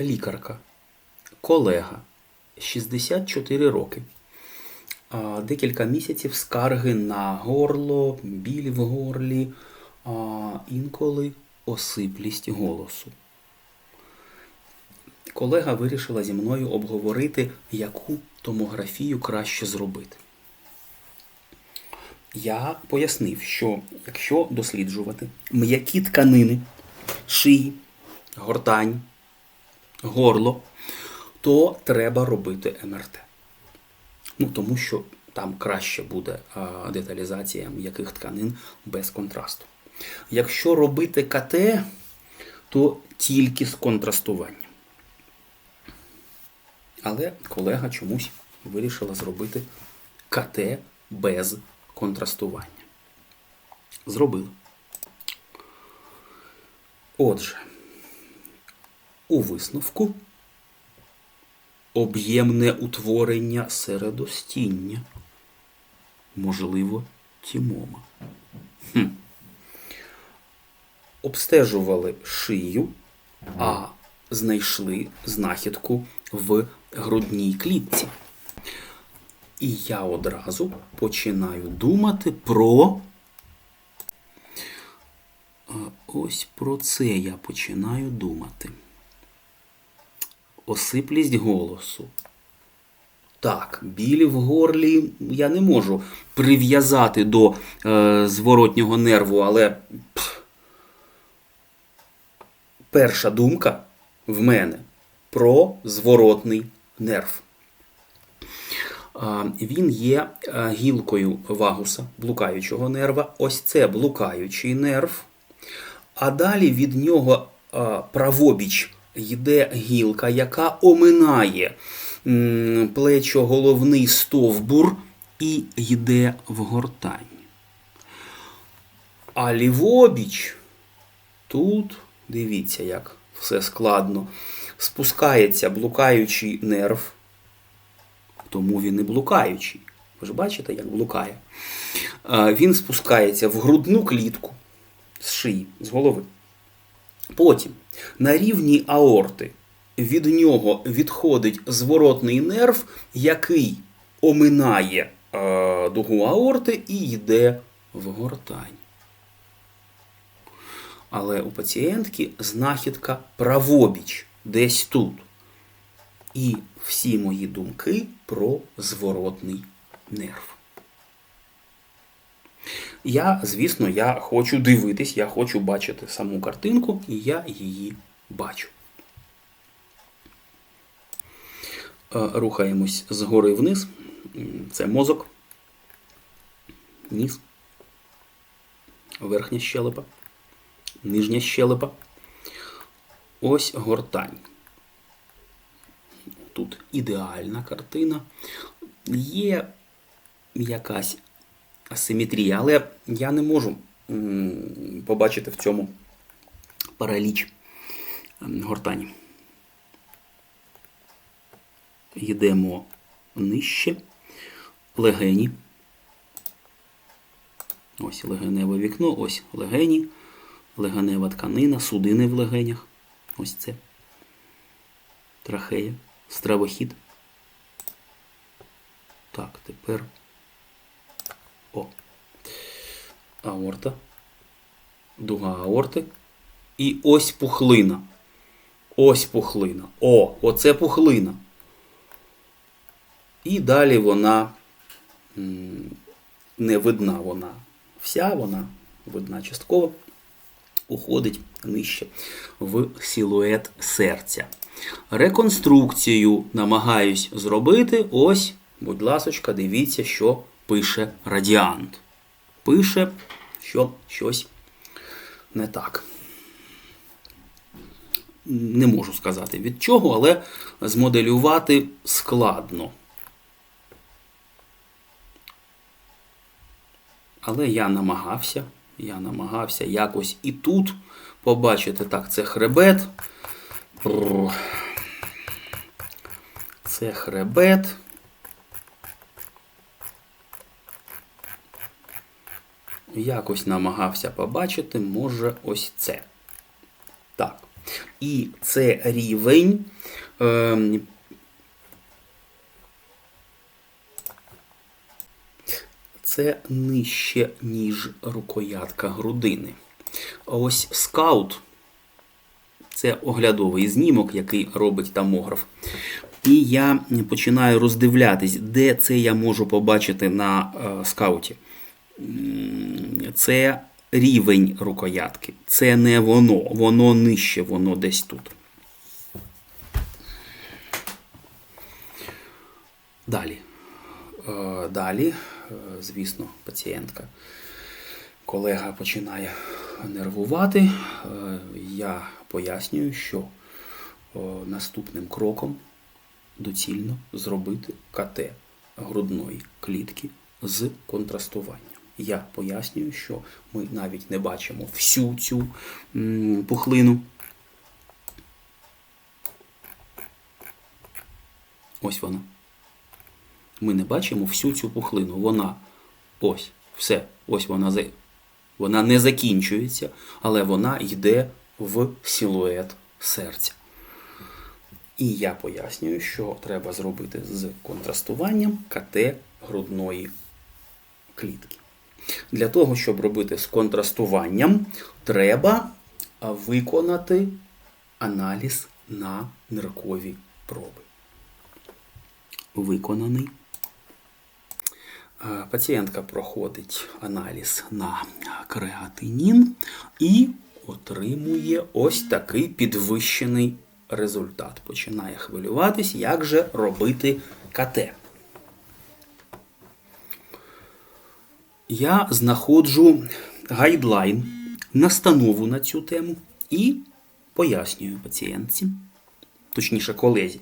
лікарка, колега, 64 роки. Декілька місяців скарги на горло, біль в горлі, інколи осиплість голосу. Колега вирішила зі мною обговорити, яку томографію краще зробити. Я пояснив, що якщо досліджувати м'які тканини, шиї, гортань, горло, то треба робити МРТ. Ну, тому що там краще буде деталізація м'яких тканин без контрасту. Якщо робити КТ, то тільки з контрастуванням. Але колега чомусь вирішила зробити КТ без контрастування. Зробила. Отже, у висновку об'ємне утворення середостіння. Можливо, тімома. Хм. Обстежували шию, а знайшли знахідку в грудній клітці. І я одразу починаю думати про. Ось про це я починаю думати. Осиплість голосу. Так, білі в горлі я не можу прив'язати до е, зворотнього нерву, але пф, перша думка в мене про зворотний нерв. Він є е, гілкою вагуса, блукаючого нерва. Ось це блукаючий нерв. А далі від нього а, правобіч йде гілка, яка оминає плечо-головний стовбур і йде в гортань. А лівобіч тут, дивіться, як все складно, спускається блукаючий нерв, тому він і блукаючий. Ви ж бачите, як блукає. Він спускається в грудну клітку з шиї, з голови. Потім на рівні аорти від нього відходить зворотний нерв, який оминає е, дугу аорти і йде в гортань. Але у пацієнтки знахідка правобіч, десь тут. І всі мої думки про зворотний нерв. Я, звісно, я хочу дивитись, я хочу бачити саму картинку, і я її бачу. Е, Рухаємось згори вниз. Це мозок, ніс, верхня щелепа, нижня щелепа. Ось гортань. Тут ідеальна картина. Є якась асиметрія, але я не можу побачити в цьому параліч гортані. Йдемо нижче, легені. Ось легеневе вікно, ось легені, легенева тканина, судини в легенях. Ось це. Трахея, стравохід. Так, тепер. О. Аорта. Дуга аорти. І ось пухлина. Ось пухлина. О, оце пухлина. І далі вона не видна вона вся, вона видна частково, уходить нижче в силует серця. Реконструкцію намагаюсь зробити. Ось, будь ласочка, дивіться, що пише радіант. Пише, що щось не так. Не можу сказати від чого, але змоделювати складно. Але я намагався, я намагався якось і тут побачити так, це хребет. Це хребет. Якось намагався побачити, може, ось це. Так. І це рівень. Е, це нижче, ніж рукоятка грудини. Ось скаут це оглядовий знімок, який робить томограф. І я починаю роздивлятись, де це я можу побачити на е, скауті. Це рівень рукоятки. Це не воно, воно нижче, воно десь тут. Далі. Е, Далі, е, звісно, пацієнтка. Колега починає нервувати. Е, Я пояснюю, що наступним кроком доцільно зробити КТ грудної клітки з контрастуванням. Я пояснюю, що ми навіть не бачимо всю цю пухлину. Ось вона. Ми не бачимо всю цю пухлину. Вона ось, все, ось вона вона не закінчується, але вона йде в силует серця. І я пояснюю, що треба зробити з контрастуванням КТ грудної клітки. Для того, щоб робити з контрастуванням, треба виконати аналіз на ниркові проби. Виконаний. Пацієнтка проходить аналіз на креатинін і отримує ось такий підвищений результат. Починає хвилюватись, як же робити КТ. Я знаходжу гайдлайн, настанову на цю тему і пояснюю пацієнтці, точніше колезі.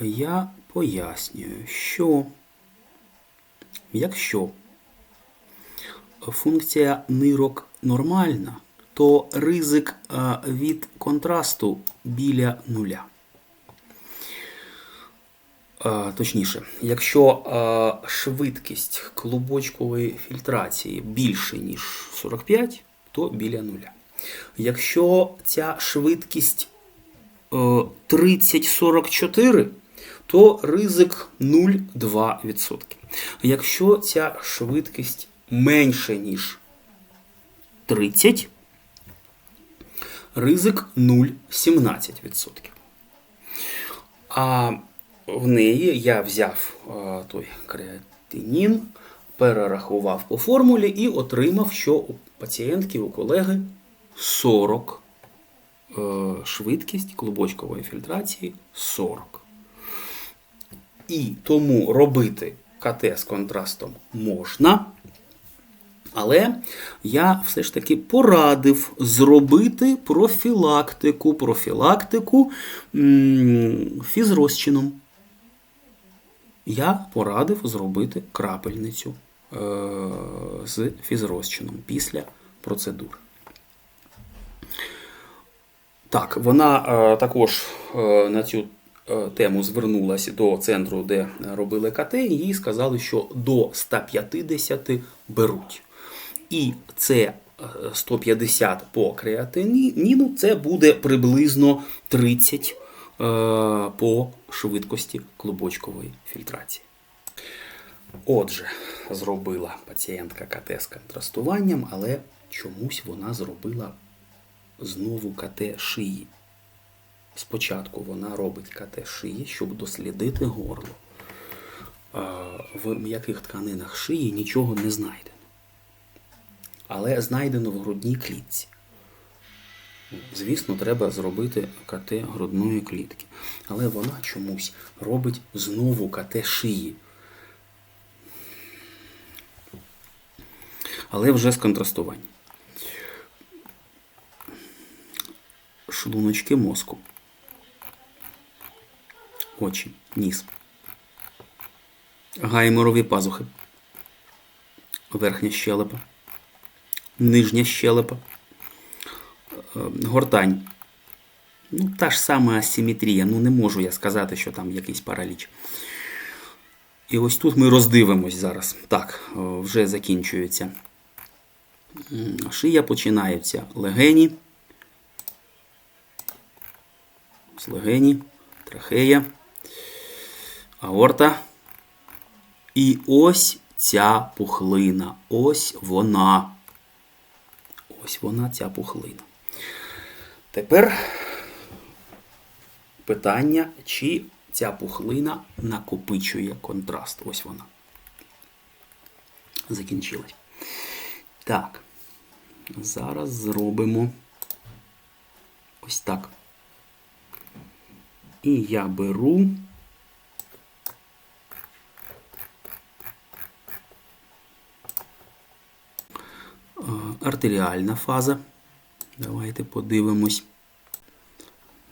Я пояснюю, що якщо функція нирок нормальна, то ризик від контрасту біля нуля. А, Точніше, якщо швидкість клубочкової фільтрації більше, ніж 45, то біля нуля. Якщо ця швидкість е, 30-44, то ризик 0,2%. Якщо ця швидкість менше, ніж 30, ризик 0,17%. В неї я взяв е, той креатинін, перерахував по формулі і отримав, що у пацієнтки, у колеги 40 е, швидкість клубочкової фільтрації 40. І тому робити КТ з контрастом можна. Але я все ж таки порадив зробити профілактику, профілактику фізрозчином. Я порадив зробити крапельницю е, з фізрозчином після процедури. Так, вона е, також е, на цю тему звернулася до центру, де робили КТ, і їй сказали, що до 150 беруть. І це е, 150 по креатиніну, це буде приблизно 30 е, по швидкості клубочкової фільтрації. Отже, зробила пацієнтка КТ з контрастуванням, але чомусь вона зробила знову КТ шиї. Спочатку вона робить КТ шиї, щоб дослідити горло. В м'яких тканинах шиї нічого не знайдено. Але знайдено в грудній клітці. Звісно, треба зробити КТ грудної клітки. Але вона чомусь робить знову КТ шиї. Але вже з контрастуванням. шлуночки мозку. Очі, ніс. Гайморові пазухи. Верхня щелепа. Нижня щелепа. Е, Гортань. Ну, та ж сама асиметрія. Ну, не можу я сказати, що там якийсь параліч. І ось тут ми роздивимось зараз. Так, е, вже закінчується. Шия починаються легені Ось легені, трахея, аорта. І ось ця пухлина. Ось вона. Ось вона, ця пухлина. Тепер питання, чи ця пухлина накопичує контраст. Ось вона. Закінчилась. Так. Зараз зробимо ось так. І я беру. е, Артеріальна фаза. Давайте подивимось.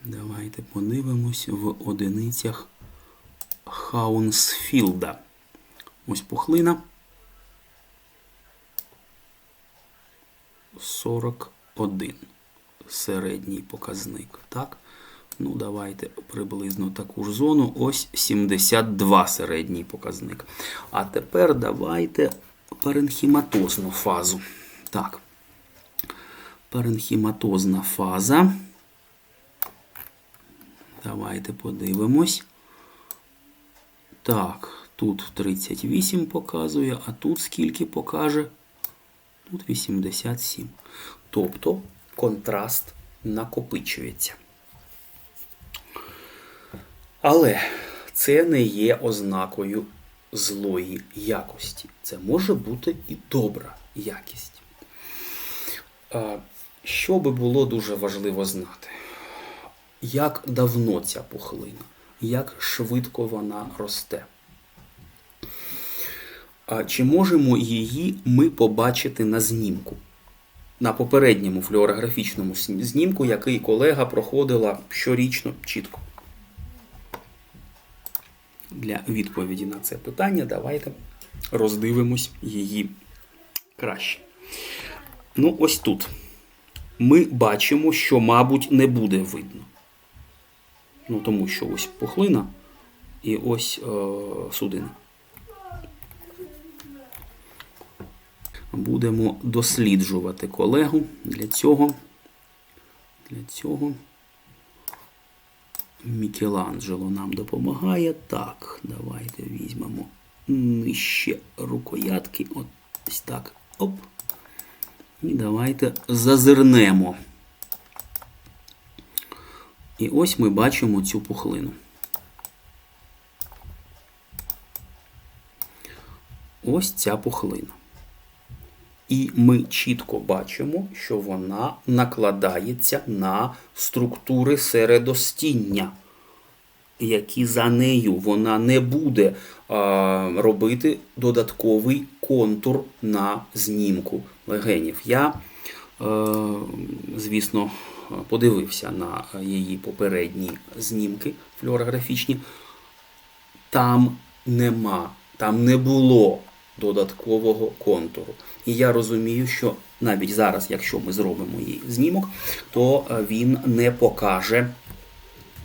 Давайте подивимось в одиницях Хаунсфілда. Ось пухлина. 41 середній показник. Так? Ну, давайте приблизно таку ж зону. Ось 72 середній показник. А тепер давайте паренхіматозну фазу. Так. Паренхіматозна фаза. Давайте подивимось. Так, тут 38 показує, а тут скільки покаже? Тут 87. Тобто контраст накопичується. Але це не є ознакою злої якості. Це може бути і добра якість. Що би було дуже важливо знати? Як давно ця пухлина, як швидко вона росте. Чи можемо її ми побачити на знімку? На попередньому флюорографічному знімку, який колега проходила щорічно чітко. Для відповіді на це питання давайте роздивимось її краще. Ну, ось тут ми бачимо, що, мабуть, не буде видно. Ну, тому що ось пухлина і ось е, судини. Будемо досліджувати колегу. Для цього, для цього Мікеланджело нам допомагає. Так, давайте візьмемо нижче рукоятки. Ось так. Оп. І давайте зазирнемо. І ось ми бачимо цю пухлину. Ось ця пухлина. І ми чітко бачимо, що вона накладається на структури середостіння, які за нею вона не буде робити додатковий контур на знімку легенів. Я, звісно, подивився на її попередні знімки флюорографічні. Там нема, там не було додаткового контуру. І я розумію, що навіть зараз, якщо ми зробимо їй знімок, то він не покаже,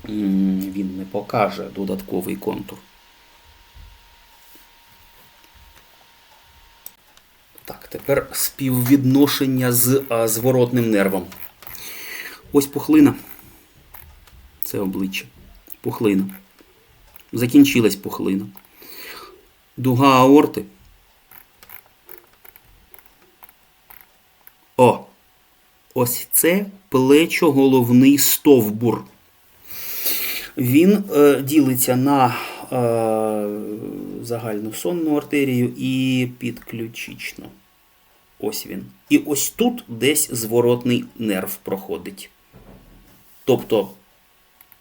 він не покаже додатковий контур. Так, тепер співвідношення з зворотним нервом. Ось пухлина. Це обличчя. Пухлина. Закінчилась пухлина. Дуга аорти. О! Ось це плечоголовний стовбур. Він е, ділиться на е, загальну сонну артерію і підключичну. Ось він. І ось тут десь зворотний нерв проходить. Тобто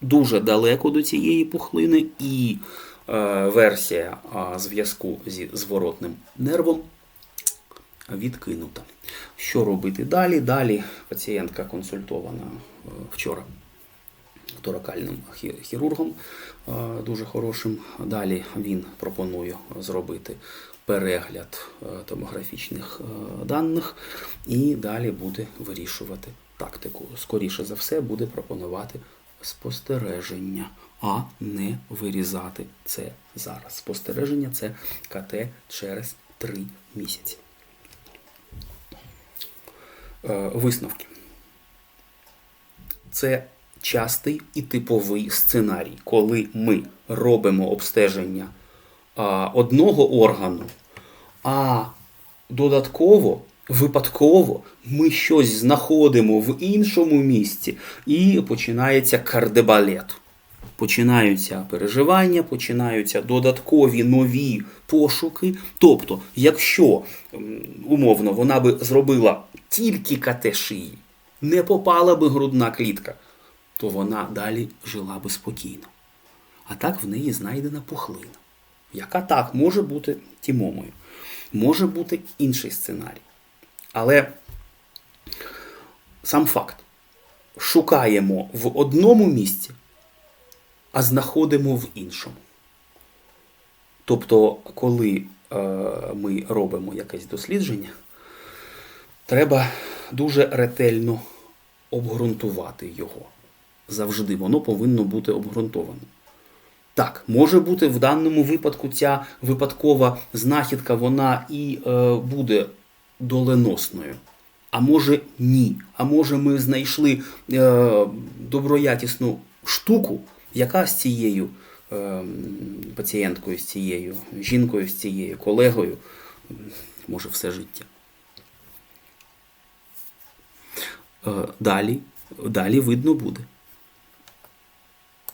дуже далеко до цієї пухлини, і е, версія е, зв'язку зі зворотним нервом відкинута. Що робити далі? Далі пацієнтка консультована е, вчора торакальним хірургом е, дуже хорошим. Далі він пропонує зробити перегляд е, томографічних даних і далі буде вирішувати тактику. Скоріше за все, буде пропонувати спостереження, а не вирізати це зараз. Спостереження це КТ через 3 місяці. Висновки. Це частий і типовий сценарій, коли ми робимо обстеження одного органу, а додатково, випадково ми щось знаходимо в іншому місці, і починається кардебалет. Починаються переживання, починаються додаткові нові пошуки. Тобто, якщо умовно вона би зробила тільки КТ не попала би грудна клітка, то вона далі жила би спокійно. А так в неї знайдена пухлина, яка так може бути тімомою, може бути інший сценарій. Але сам факт: шукаємо в одному місці, а знаходимо в іншому. Тобто, коли е, ми робимо якесь дослідження, треба дуже ретельно обґрунтувати його. Завжди воно повинно бути обґрунтоване. Так, може бути в даному випадку ця випадкова знахідка, вона і е, буде доленосною. А може ні. А може ми знайшли е, доброякісну штуку, яка з цією е, пацієнткою, з цією жінкою, з цією колегою, може все життя. Е, далі, далі видно буде.